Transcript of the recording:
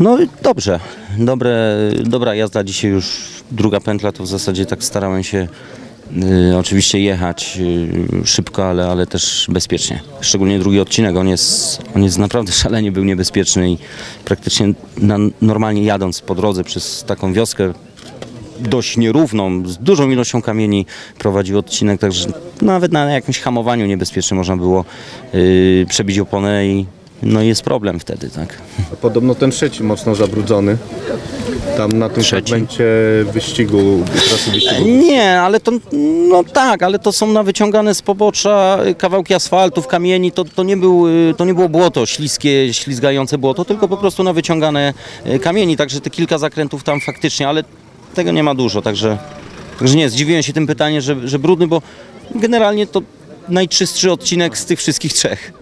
No dobrze, Dobre, dobra jazda. Dzisiaj już druga pętla, to w zasadzie tak starałem się y, oczywiście jechać y, szybko, ale, ale też bezpiecznie. Szczególnie drugi odcinek, on jest, on jest naprawdę szalenie był niebezpieczny i praktycznie na, normalnie jadąc po drodze przez taką wioskę dość nierówną, z dużą ilością kamieni prowadził odcinek, także nawet na jakimś hamowaniu niebezpiecznym można było y, przebić oponę i no jest problem wtedy, tak. A Podobno ten trzeci mocno zabrudzony. Tam na tym Trzeci? fragmencie wyścigu, trasy wyścigu. Nie, ale to, no tak, ale to są na wyciągane z pobocza kawałki asfaltów, kamieni, to, to, nie, był, y, to nie było błoto, śliskie, ślizgające błoto, tylko po prostu na wyciągane y, kamieni, także te kilka zakrętów tam faktycznie, ale tego nie ma dużo, także, także nie, zdziwiłem się tym pytaniem, że, że brudny, bo generalnie to najczystszy odcinek z tych wszystkich trzech.